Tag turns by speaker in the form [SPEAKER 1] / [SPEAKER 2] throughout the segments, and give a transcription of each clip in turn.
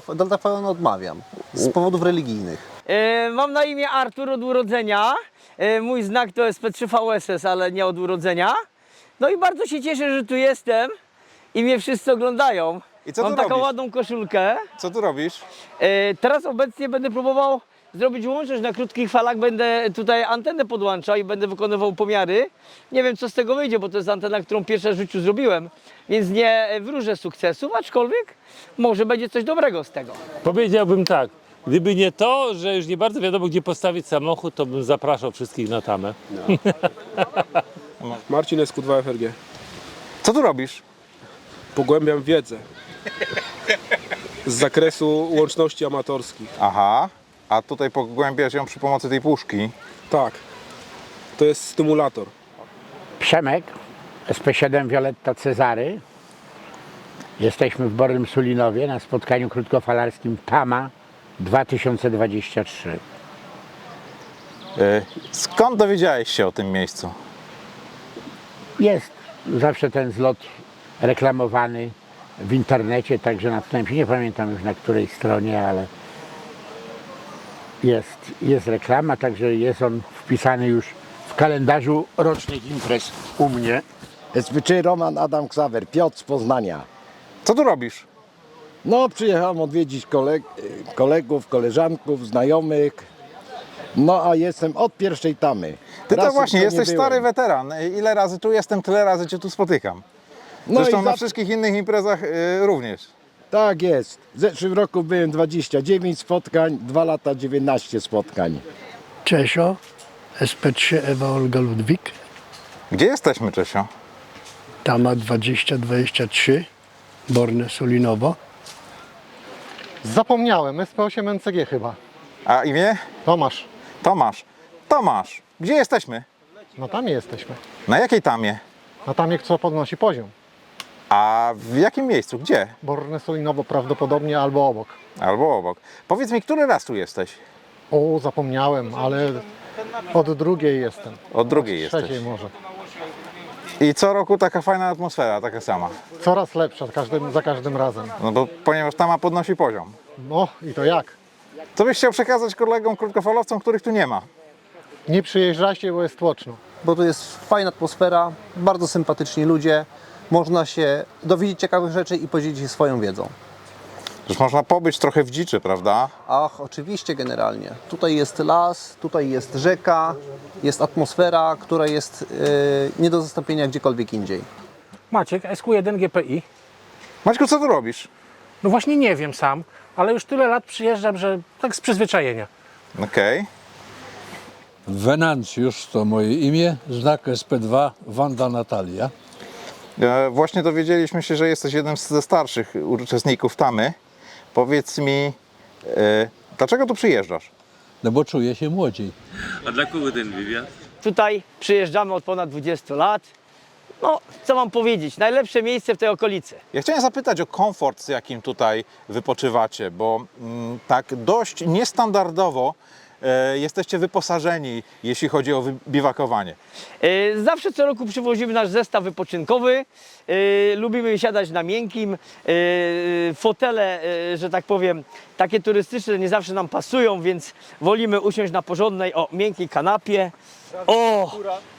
[SPEAKER 1] TVN odmawiam. Z powodów religijnych.
[SPEAKER 2] E, mam na imię Artur od urodzenia. E, mój znak to jest P3VSS, ale nie od urodzenia. No i bardzo się cieszę, że tu jestem i mnie wszyscy oglądają.
[SPEAKER 3] I co
[SPEAKER 2] mam
[SPEAKER 3] tu
[SPEAKER 2] taką
[SPEAKER 3] robisz?
[SPEAKER 2] ładną koszulkę.
[SPEAKER 3] Co tu robisz?
[SPEAKER 2] E, teraz obecnie będę próbował zrobić łączność na krótkich falach. Będę tutaj antenę podłączał i będę wykonywał pomiary. Nie wiem, co z tego wyjdzie, bo to jest antena, którą pierwsze w życiu zrobiłem, więc nie wróżę sukcesów, aczkolwiek może będzie coś dobrego z tego.
[SPEAKER 4] Powiedziałbym tak. Gdyby nie to, że już nie bardzo wiadomo, gdzie postawić samochód, to bym zapraszał wszystkich na tamę.
[SPEAKER 5] Marcin SQ2 FRG.
[SPEAKER 3] Co tu robisz?
[SPEAKER 5] Pogłębiam wiedzę z zakresu łączności amatorskich.
[SPEAKER 3] Aha, a tutaj pogłębiasz ją przy pomocy tej puszki.
[SPEAKER 5] Tak, to jest stymulator.
[SPEAKER 6] Przemek, SP7 Violetta Cezary. Jesteśmy w Borym Sulinowie na spotkaniu krótkofalarskim TAMA 2023.
[SPEAKER 3] E, Skąd dowiedziałeś się o tym miejscu?
[SPEAKER 6] Jest zawsze ten zlot reklamowany w internecie, także natknąłem się, nie pamiętam już na której stronie, ale jest, jest reklama, także jest on wpisany już w kalendarzu rocznych imprez u mnie.
[SPEAKER 7] SPC Roman Adam Ksawer, Piotr z Poznania.
[SPEAKER 3] Co tu robisz?
[SPEAKER 7] No, przyjechałem odwiedzić koleg kolegów, koleżanków, znajomych. No, a jestem od pierwszej tamy.
[SPEAKER 3] Ty to właśnie
[SPEAKER 7] nie
[SPEAKER 3] jesteś stary weteran. Ile razy tu jestem, tyle razy cię tu spotykam.
[SPEAKER 7] No
[SPEAKER 3] Zresztą
[SPEAKER 7] i
[SPEAKER 3] na
[SPEAKER 7] za...
[SPEAKER 3] wszystkich innych imprezach e, również.
[SPEAKER 7] Tak jest. W zeszłym roku byłem 29 spotkań, dwa lata 19 spotkań.
[SPEAKER 8] Czesio, SP3 Ewa Olga Ludwik,
[SPEAKER 3] Gdzie jesteśmy, Czesio?
[SPEAKER 8] Tama 2023, Borne Sulinowo.
[SPEAKER 9] Zapomniałem, SP8 NCG chyba.
[SPEAKER 3] A imię?
[SPEAKER 9] Tomasz,
[SPEAKER 3] Tomasz. Tomasz, gdzie jesteśmy?
[SPEAKER 9] no tam jesteśmy.
[SPEAKER 3] Na jakiej tamie?
[SPEAKER 9] Na tamie, co podnosi poziom.
[SPEAKER 3] A w jakim miejscu? Gdzie?
[SPEAKER 9] Borne Solinowo prawdopodobnie albo obok.
[SPEAKER 3] Albo obok. Powiedz mi, który raz tu jesteś?
[SPEAKER 9] O, zapomniałem, ale od drugiej jestem.
[SPEAKER 3] Od drugiej jesteś.
[SPEAKER 9] Trzeciej może.
[SPEAKER 3] I co roku taka fajna atmosfera, taka sama.
[SPEAKER 9] Coraz lepsza każdym, za każdym razem.
[SPEAKER 3] No bo ponieważ tama podnosi poziom.
[SPEAKER 9] No i to jak?
[SPEAKER 3] Co byś chciał przekazać kolegom krótkofalowcom, których tu nie ma?
[SPEAKER 9] Nie przyjeżdżajcie, bo jest tłoczno.
[SPEAKER 1] Bo tu jest fajna atmosfera, bardzo sympatyczni ludzie. Można się dowiedzieć ciekawych rzeczy i podzielić się swoją wiedzą.
[SPEAKER 3] Już można pobyć trochę w dziczy, prawda?
[SPEAKER 1] Ach, oczywiście generalnie. Tutaj jest las, tutaj jest rzeka, jest atmosfera, która jest e, nie do zastąpienia gdziekolwiek indziej.
[SPEAKER 10] Maciek, SQ1 GPI.
[SPEAKER 3] Maćku, co tu robisz?
[SPEAKER 10] No właśnie nie wiem sam, ale już tyle lat przyjeżdżam, że tak z przyzwyczajenia.
[SPEAKER 3] Okej.
[SPEAKER 11] Wenancjusz to moje imię, znak SP2 Wanda Natalia.
[SPEAKER 3] E, Właśnie dowiedzieliśmy się, że jesteś jednym ze starszych uczestników tamy. Powiedz mi, e, dlaczego tu przyjeżdżasz?
[SPEAKER 11] No bo czuję się młodziej.
[SPEAKER 4] A dla kogo ten wywiad?
[SPEAKER 2] Tutaj przyjeżdżamy od ponad 20 lat. No, co mam powiedzieć? Najlepsze miejsce w tej okolicy.
[SPEAKER 3] Ja chciałem zapytać o komfort, z jakim tutaj wypoczywacie, bo mm, tak dość niestandardowo jesteście wyposażeni, jeśli chodzi o biwakowanie.
[SPEAKER 2] E, Zawsze co roku przywozimy nasz zestaw wypoczynkowy. E, Lubimy siadać na miękkim. E, Fotele, e, że tak powiem, takie turystyczne nie zawsze nam pasują, więc wolimy usiąść na porządnej, o, miękkiej kanapie. O,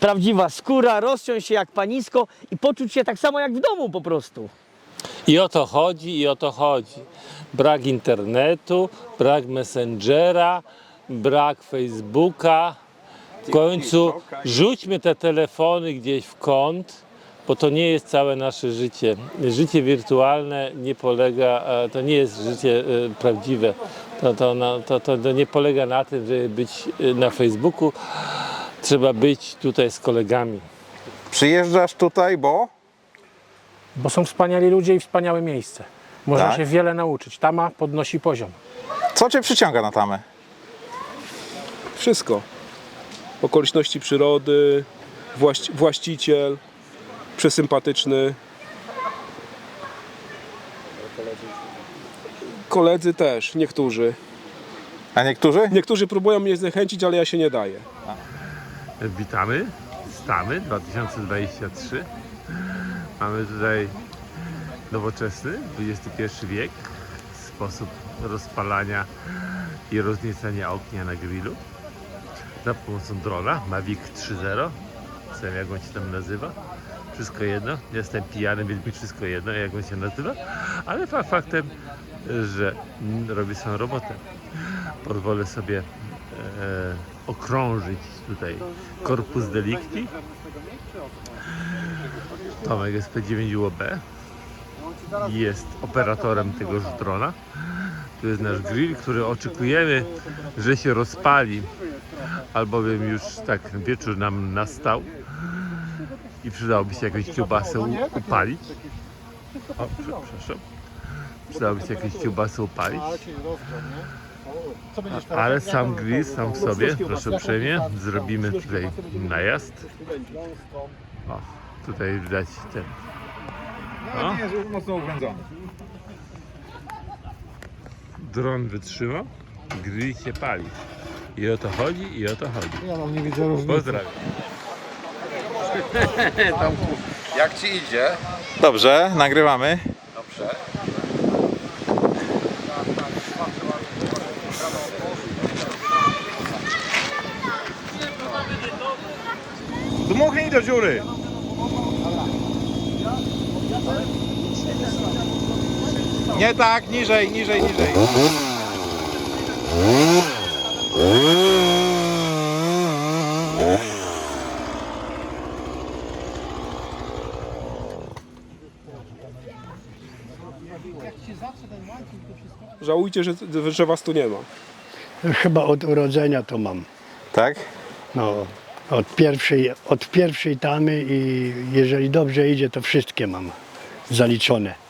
[SPEAKER 2] prawdziwa skóra, rozciąć się jak panisko i poczuć się tak samo jak w domu po prostu.
[SPEAKER 4] I o to chodzi, i o to chodzi. Brak internetu, brak Messengera, brak Facebooka. W końcu rzućmy te telefony gdzieś w kąt, bo to nie jest całe nasze życie. Życie wirtualne nie polega, e, to nie jest życie e, prawdziwe. To, to, to, to, to nie polega na tym, żeby być e, na Facebooku. Trzeba być tutaj z kolegami.
[SPEAKER 3] Przyjeżdżasz tutaj, bo
[SPEAKER 10] Bo są wspaniali ludzie i wspaniałe miejsce. Można
[SPEAKER 3] Tak?
[SPEAKER 10] się wiele nauczyć. Tama podnosi poziom.
[SPEAKER 3] co Cię przyciąga na tamę?
[SPEAKER 5] Wszystko. Okoliczności przyrody, właści właściciel, przesympatyczny. Koledzy też, niektórzy.
[SPEAKER 3] A niektórzy?
[SPEAKER 5] Niektórzy próbują mnie zniechęcić, ale ja się nie daję.
[SPEAKER 4] Witamy, Stamy 2023. Mamy tutaj nowoczesny XXI wiek sposób rozpalania i rozniecenia ognia na grillu za pomocą drona Mavic 3.0 nie wiem jak on się tam nazywa. Wszystko jedno, jestem pijany, więc mi wszystko jedno jak on się nazywa. Ale fakt faktem, że robi swoją robotę. Pozwolę sobie e, okrążyć tutaj korpus delicti Tomek jest P9UOB jest operatorem tegoż drona. Tu jest nasz grill, który oczekujemy, że się rozpali, albowiem już tak wieczór nam nastał i przydałoby się jakąś kiełbasę upalić. O, przepraszam. Przydałoby się jakieś kiełbasy upalić. Ale sam grill sam w sobie, proszę uprzejmie, zrobimy tutaj najazd. O, tutaj widać ten. O.
[SPEAKER 3] Nie jest mocno uwędzony.
[SPEAKER 4] Dron wytrzymał, grill się pali. I o to chodzi, i o to chodzi.
[SPEAKER 9] Ja tam nie widzę różnicy.
[SPEAKER 4] Pozdrawiam.
[SPEAKER 3] Jak ci idzie? Dobrze, nagrywamy. Dobrze. Dmuchnij do dziury. Nie tak, niżej, niżej, niżej.
[SPEAKER 5] Żałujcie, że, że was tu nie ma.
[SPEAKER 8] Chyba od urodzenia to mam.
[SPEAKER 3] Tak?
[SPEAKER 8] No, od pierwszej, od pierwszej tamy i jeżeli dobrze idzie, to wszystkie mam zaliczone.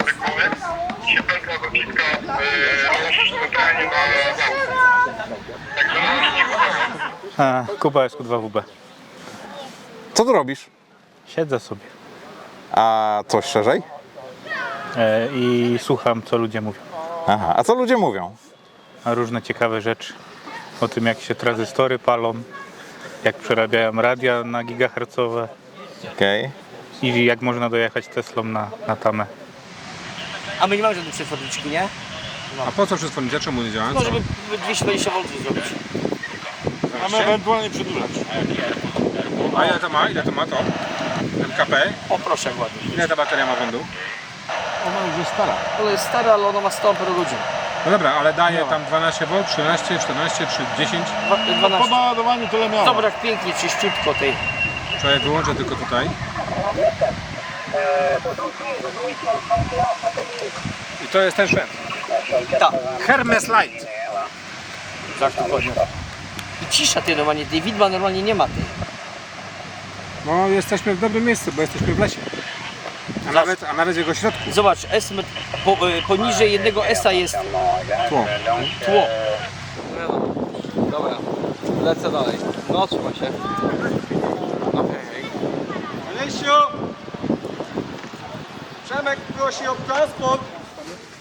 [SPEAKER 2] wyrabiam.
[SPEAKER 12] Kuba SQ2WB.
[SPEAKER 3] Co tu robisz?
[SPEAKER 12] Siedzę sobie
[SPEAKER 3] A coś szerzej?
[SPEAKER 12] e, i słucham, co ludzie mówią.
[SPEAKER 3] Aha, a co ludzie mówią?
[SPEAKER 12] A różne ciekawe rzeczy. O tym, jak się tranzystory palą, jak przerabiają radia na gigahercowe
[SPEAKER 3] Okej.
[SPEAKER 12] i jak można dojechać Teslą na, na tamę.
[SPEAKER 2] A my nie mamy żadnej przewodniczki, nie?
[SPEAKER 5] A po co przez furniczę? Czemu nie działa?
[SPEAKER 2] No, żeby 220 V zrobić.
[SPEAKER 3] Mamy ewentualnie przedłużać.
[SPEAKER 5] A ile to ma? Ile to ma to? MKP?
[SPEAKER 2] O, proszę ładnie.
[SPEAKER 5] Ile ta bateria ma wędu?
[SPEAKER 3] Ona już jest stara.
[SPEAKER 2] To jest stare, ale ona ma 100 amper godzin.
[SPEAKER 5] No dobra, ale daje tam 12 V, 13, 14 czy 10?
[SPEAKER 2] Dwa- 12.
[SPEAKER 3] Po naładowaniu tyle miało.
[SPEAKER 2] Dobra, jak pięknie, czyściutko tej.
[SPEAKER 5] Czekaj, wyłączę tylko tutaj. I to jest ten sprzęt.
[SPEAKER 2] Tak.
[SPEAKER 5] Hermes Light.
[SPEAKER 2] Tak, dokładnie. I cisza tej normalnie, tej widma normalnie nie ma tej.
[SPEAKER 5] No jesteśmy w dobrym miejscu, bo jesteśmy w lesie. A nawet, a nawet w jego środku.
[SPEAKER 2] Zobacz, S po, y, poniżej jednego S-a jest
[SPEAKER 5] Tło.
[SPEAKER 2] tło.
[SPEAKER 1] Dobra, lecę dalej. No, trzymaj się.
[SPEAKER 5] Lesiu! Przemek prosi o transport.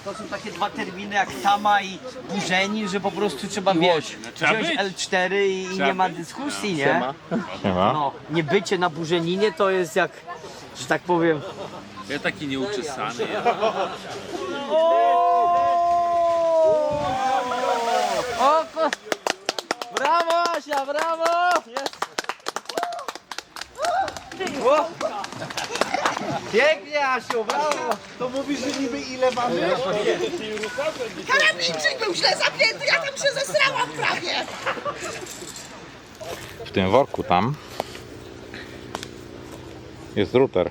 [SPEAKER 2] To są takie dwa terminy jak Tama i Burzenin, że po prostu trzeba wiesz, wziąć L4 i, i nie ma dyskusji, nie?
[SPEAKER 3] Siema.
[SPEAKER 2] No, nie bycie na Burzeninie to jest jak, że tak powiem,
[SPEAKER 4] Ja taki nieuczesany.
[SPEAKER 2] O, ko- brawo Asia, brawo! Jest. O. Pięknie Asiu, brawo!
[SPEAKER 13] Karabinczyk był źle zapięty, ja tam się zesrałam prawie.
[SPEAKER 3] W tym worku tam jest router.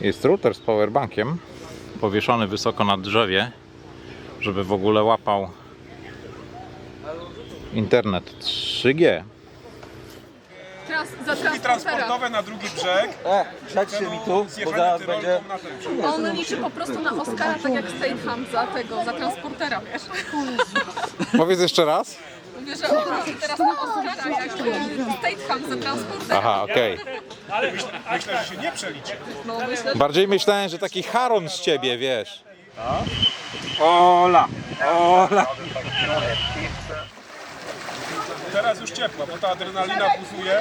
[SPEAKER 3] Jest router z powerbankiem powieszony wysoko na drzewie, żeby w ogóle łapał internet 3G.
[SPEAKER 14] Trans, za transportera.
[SPEAKER 5] na drugi brzeg.
[SPEAKER 1] E, siadźcie mi tu, bo zaraz będzie...
[SPEAKER 14] On liczy po prostu na Oscara, tak jak Statham za tego, za transportera, wiesz?
[SPEAKER 3] Powiedz jeszcze raz.
[SPEAKER 14] Wiesz, że on liczy teraz na Oscara, jak e, Statham za transportera.
[SPEAKER 3] Aha, okej.
[SPEAKER 5] Myślę, że się nie przeliczy.
[SPEAKER 14] No, myślę, że
[SPEAKER 3] Bardziej myślałem, że taki Haron z ciebie, wiesz.
[SPEAKER 5] Ola, ola. Teraz już ciepło, bo ta adrenalina buzuje.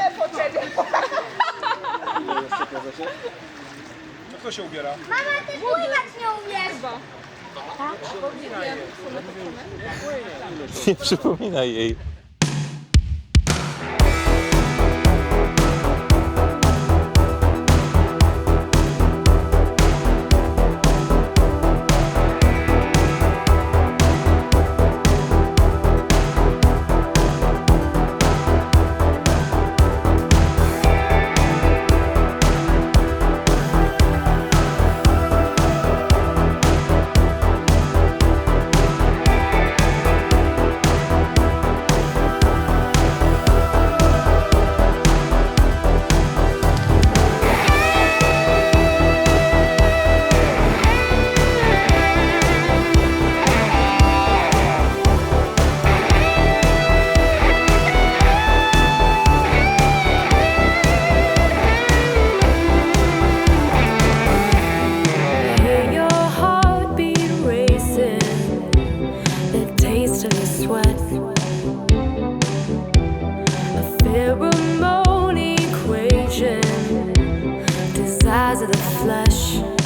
[SPEAKER 5] To kto się ubiera?
[SPEAKER 13] Mama, ty pływać nie umiesz.
[SPEAKER 3] Nie przypominaj jej. flesh.